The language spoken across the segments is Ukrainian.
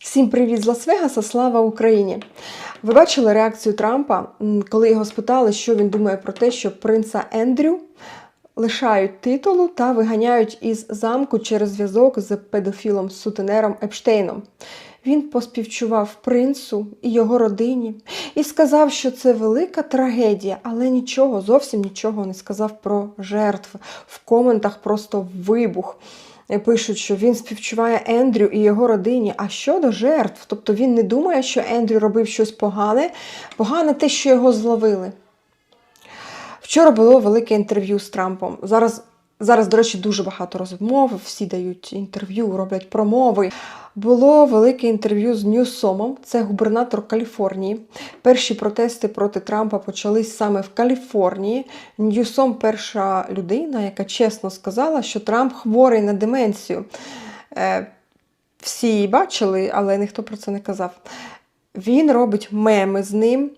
Всім привіт з Лас-Вегаса, слава Україні! Ви бачили реакцію Трампа, коли його спитали, що він думає про те, що принца Ендрю лишають титулу та виганяють із замку через зв'язок з педофілом сутенером Епштейном. Він поспівчував принцу і його родині і сказав, що це велика трагедія, але нічого, зовсім нічого не сказав про жертв. В коментах просто вибух. Е, Пишуть, що він співчуває Ендрю і його родині. А щодо жертв, тобто він не думає, що Ендрю робив щось погане, погане те, що його зловили. Вчора було велике інтерв'ю з Трампом. Зараз, зараз, до речі, дуже багато розмов, всі дають інтерв'ю, роблять промови. Було велике інтерв'ю з Ньюсомом, це губернатор Каліфорнії. Перші протести проти Трампа почались саме в Каліфорнії. Ньюсом перша людина, яка чесно сказала, що Трамп хворий на деменцію. Е, всі її бачили, але ніхто про це не казав. Він робить меми з ним,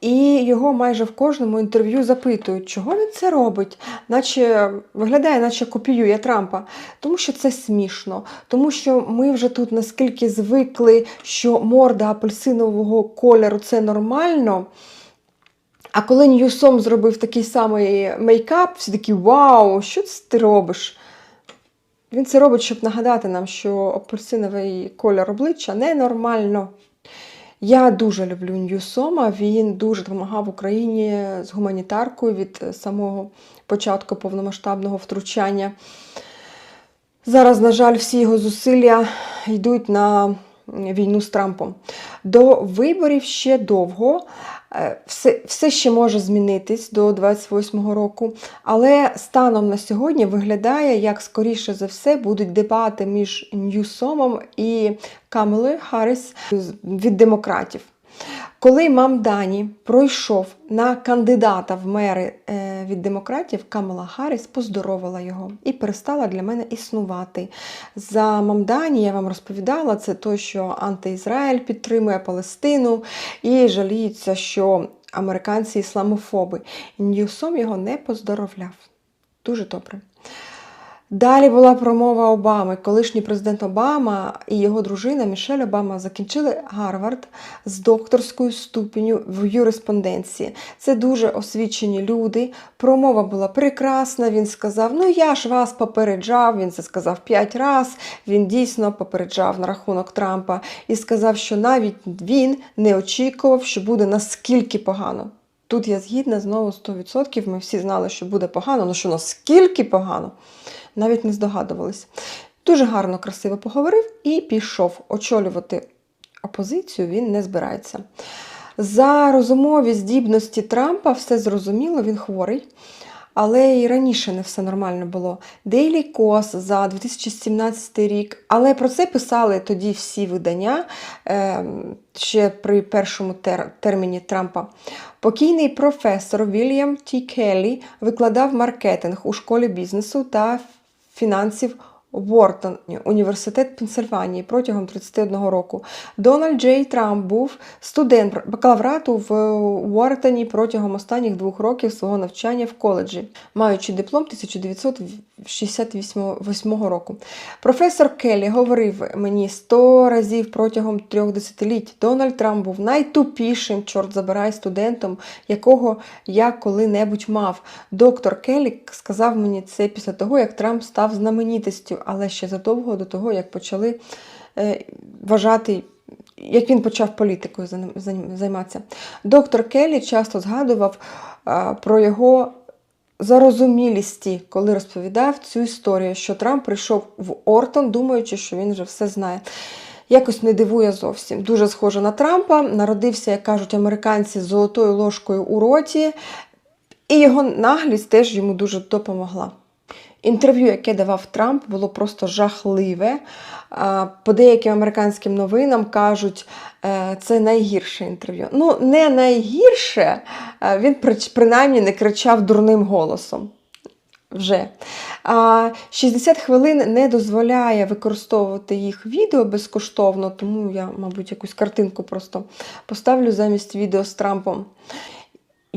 і його майже в кожному інтерв'ю запитують, чого він це робить, наче виглядає, наче копіює Трампа. Тому що це смішно, тому що ми вже тут наскільки звикли, що морда апельсинового кольору це нормально. А коли Ньюсом зробив такий самий мейкап, всі такі вау, що це ти робиш? Він це робить, щоб нагадати нам, що апельсиновий кольор обличчя ненормально. Я дуже люблю Ньюсома. Він дуже допомагав Україні з гуманітаркою від самого початку повномасштабного втручання. Зараз, на жаль, всі його зусилля йдуть на війну з Трампом. До виборів ще довго. Е, Все, все ще може змінитись до 28-го року, але станом на сьогодні виглядає, як скоріше за все будуть дебати між Ньюсомом і Камелою Харріс від демократів. Коли Мамдані пройшов на кандидата в мери е, від демократів, Камала Харріс поздоровила його і перестала для мене існувати. За Мамдані я вам розповідала, це той, що антиізраїль підтримує Палестину і жаліється, що американці ісламофоби. Ньюсом його не поздоровляв. Дуже добре. Далі була промова Обами. Колишній президент Обама і його дружина Мішель Обама закінчили Гарвард з докторською ступеню в юриспонденції. Це дуже освічені люди. Промова була прекрасна. Він сказав: Ну я ж вас попереджав. Він це сказав п'ять разів. Він дійсно попереджав на рахунок Трампа і сказав, що навіть він не очікував, що буде наскільки погано. Тут я згідна знову 100%. Ми всі знали, що буде погано, але що наскільки погано, навіть не здогадувались. Дуже гарно, красиво поговорив і пішов. Очолювати опозицію він не збирається. За розумові здібності Трампа все зрозуміло, він хворий. Але і раніше не все нормально було. Daily Kos за 2017 рік. Але про це писали тоді всі видання е, ще при першому тер- терміні Трампа. Покійний професор Вільям Ті Келлі викладав маркетинг у школі бізнесу та фінансів Уортон, університет Пенсильванії протягом 31 року. Дональд Джей Трамп був студент бакалаврату в Уортоні протягом останніх двох років свого навчання в коледжі, маючи диплом 1968 року. Професор Келлі говорив мені сто разів протягом трьох десятиліть. Дональд Трамп був найтупішим, чорт забирай, студентом, якого я коли-небудь мав. Доктор Келлі сказав мені це після того, як Трамп став знаменитістю, але ще задовго до того, як почали е, вважати. Як він почав політикою займатися. Доктор Келлі часто згадував про його зарозумілісті, коли розповідав цю історію, що Трамп прийшов в Ортон, думаючи, що він вже все знає. Якось не дивує зовсім. Дуже схоже на Трампа. Народився, як кажуть американці, золотою ложкою у роті, і його наглість теж йому дуже допомогла. Інтерв'ю, яке давав Трамп, було просто жахливе. По деяким американським новинам кажуть, е, це найгірше інтерв'ю. Ну, не найгірше, е, він принаймні не кричав дурним голосом. Вже. 60 хвилин не дозволяє використовувати їх відео безкоштовно, тому я, мабуть, якусь картинку просто поставлю замість відео з Трампом.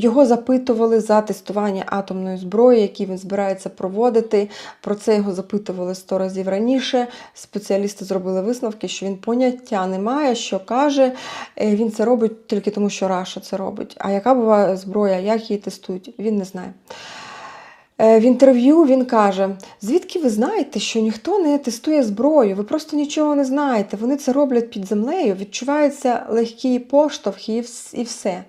Його запитували за тестування атомної зброї, які він збирається проводити. Про це його запитували сто разів раніше. Спеціалісти зробили висновки, що він поняття не має, що каже. Е, Він це робить тільки тому, що Раша це робить. А яка буває зброя, як її тестують, він не знає. Е, В інтерв'ю він каже: звідки ви знаєте, що ніхто не тестує зброю? Ви просто нічого не знаєте. Вони це роблять під землею, відчуваються легкі поштовхи і все.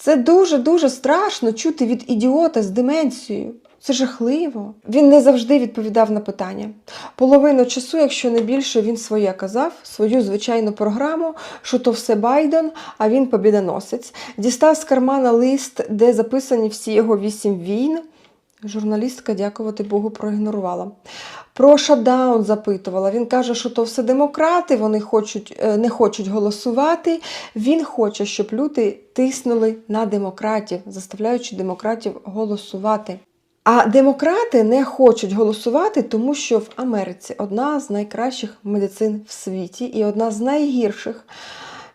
Це дуже-дуже страшно чути від ідіота з деменцією. Це жахливо. Він не завжди відповідав на питання. Половину часу, якщо не більше, він своє казав, свою звичайну програму, що то все Байден, а він побідоносець. Дістав з кармана лист, де записані всі його вісім війн. Журналістка, дякувати Богу, проігнорувала. Про шатдаун запитувала. Він каже, що то все демократи, вони хочуть, е, не хочуть голосувати. Він хоче, щоб люди тиснули на демократів, заставляючи демократів голосувати. А демократи не хочуть голосувати, тому що в Америці одна з найкращих медицин в світі і одна з найгірших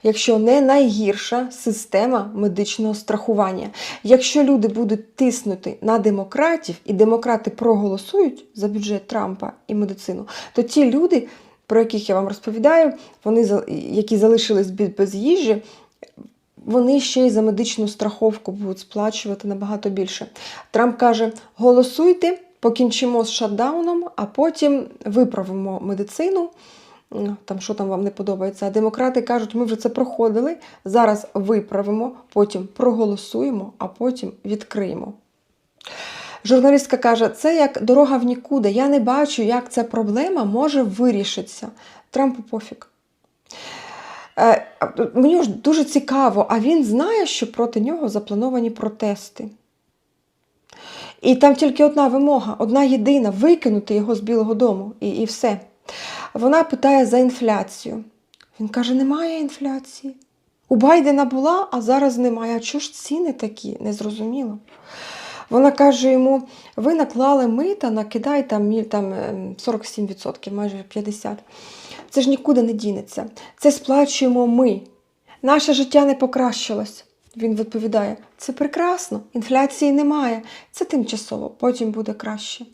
якщо не найгірша система медичного страхування. Якщо люди будуть тиснути на демократів, і демократи проголосують за бюджет Трампа і медицину, то ті люди, про яких я вам розповідаю, вони які залишились без- їжі. Вони ще й за медичну страховку будуть сплачувати набагато більше. Трамп каже: голосуйте, покінчимо з шатдауном, а потім виправимо медицину. Ну, Там що там вам не подобається. А демократи кажуть, ми вже це проходили. Зараз виправимо, потім проголосуємо, а потім відкриємо. Журналістка каже, це як дорога в нікуди. Я не бачу, як ця проблема може вирішитися. Трампу пофіг. Е, Мені ж дуже цікаво, а він знає, що проти нього заплановані протести. І там тільки одна вимога, одна єдина викинути його з Білого Дому і, і все. Вона питає за інфляцію. Він каже: немає інфляції. У Байдена була, а зараз немає. А чого ж ціни такі? Незрозуміло. Вона каже йому: ви наклали мита, накидай там, там ем, 47%, майже 50%. Це ж нікуди не дінеться. Це сплачуємо ми. Наше життя не покращилось. Він відповідає: це прекрасно, інфляції немає. Це тимчасово, потім буде краще.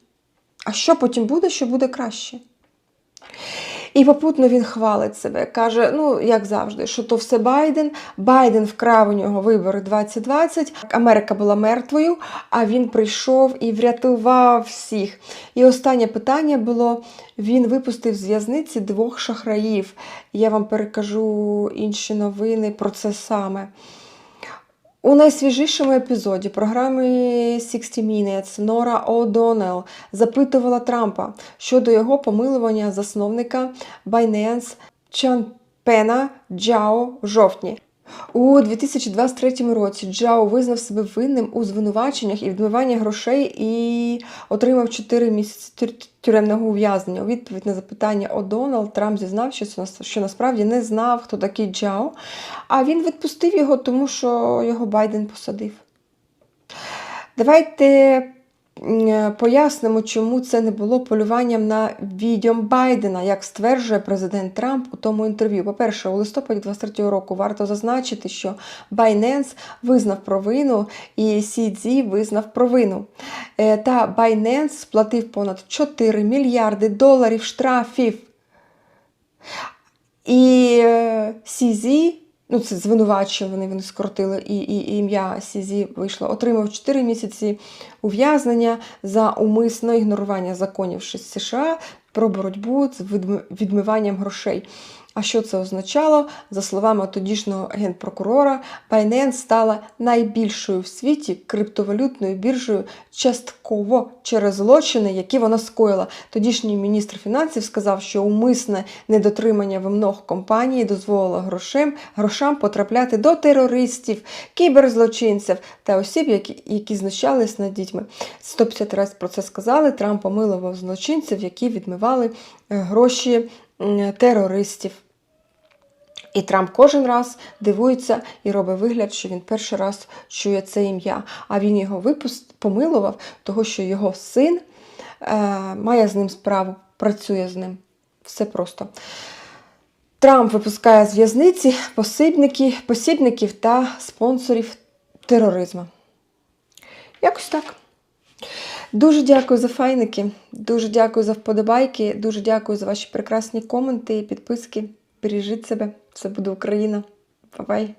А що потім буде, що буде краще? І попутно він хвалить себе, каже: ну, як завжди, що то все Байден. Байден вкрав у нього вибори 2020. Америка була мертвою, а він прийшов і врятував всіх. І останнє питання було: він випустив з в'язниці двох шахраїв. Я вам перекажу інші новини про це саме. У найсвіжішому епізоді програми 60 Minutes Нора О'Доннелл запитувала Трампа щодо його помилування засновника Binance Чанпена Джао жовтні. У 2023 році Джао визнав себе винним у звинуваченнях і відмиванні грошей і отримав 4 місяці тюремного ув'язнення. У відповідь на запитання О'Доннелл Трамп зізнав, що, насправді не знав, хто такий Джао, а він відпустив його, тому що його Байден посадив. Давайте пояснимо, чому це не було полюванням на відьом Байдена, як стверджує президент Трамп у тому інтерв'ю. По-перше, у листопаді 23-го року варто зазначити, що Binance визнав провину і CZ визнав провину. Е, Та Binance сплатив понад 4 мільярди доларів штрафів. І е, CZ, ну це звинувачення, вони, вони скоротили, і, і, і ім'я Сізі вийшло, отримав 4 місяці ув'язнення за умисне ігнорування законів США про боротьбу з відмиванням грошей. А що це означало? За словами тодішнього генпрокурора, Binance стала найбільшою в світі криптовалютною біржею частково через злочини, які вона скоїла. Тодішній міністр фінансів сказав, що умисне недотримання вимог компанії дозволило грошем, грошам потрапляти до терористів, кіберзлочинців та осіб, які, які знущались над дітьми. 150 разів про це сказали. Трамп помилував злочинців, які відмивали е, гроші терористів. І Трамп кожен раз дивується і робить вигляд, що він перший раз чує це ім'я. А він його випуст помилував, того що його син е, має з ним справу, працює з ним. Все просто. Трамп випускає з в'язниці посібників та спонсорів тероризму. Якось так. Дуже дякую за файники, дуже дякую за вподобайки, дуже дякую за ваші прекрасні коменти і підписки. Бережіть себе, це буде Україна. Па-бай!